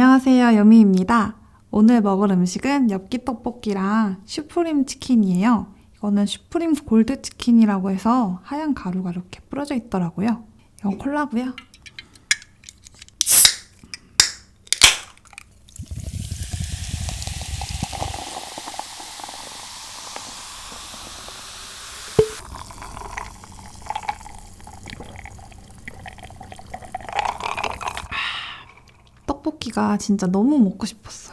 안녕하세요, 여미입니다. 오늘 먹을 음식은 엽기 떡볶이랑 슈프림 치킨이에요. 이거는 슈프림 골드 치킨이라고 해서 하얀 가루가 이렇게 뿌려져 있더라고요. 이건 콜라고요. 떡볶이가 진짜 너무 먹고 싶었어요.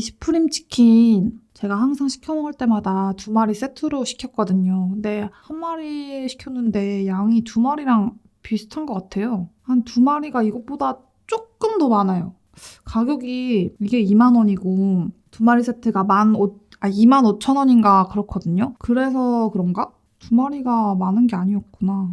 이 슈프림 치킨 제가 항상 시켜 먹을 때마다 두 마리 세트로 시켰거든요. 근데 한 마리 시켰는데 양이 두 마리랑 비슷한 것 같아요. 한 두 마리가 이것보다 조금 더 많아요. 가격이 이게 2만 원이고 두 마리 세트가 만 오, 아 2만 5천 원인가 그렇거든요. 그래서 그런가? 두 마리가 많은 게 아니었구나.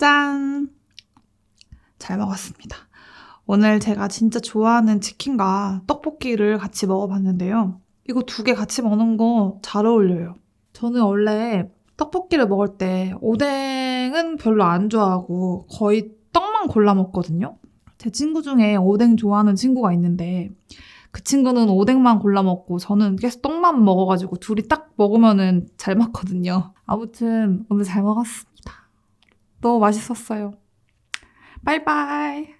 짠! 잘 먹었습니다. 오늘 제가 진짜 좋아하는 치킨과 떡볶이를 같이 먹어봤는데요. 이거 두 개 같이 먹는 거 잘 어울려요. 저는 원래 떡볶이를 먹을 때 오뎅은 별로 안 좋아하고 거의 떡만 골라 먹거든요. 제 친구 중에 오뎅 좋아하는 친구가 있는데 그 친구는 오뎅만 골라 먹고 저는 계속 떡만 먹어가지고 둘이 딱 먹으면은 잘 맞거든요. 아무튼 오늘 잘 먹었습니다. 너무 맛있었어요. 바이바이.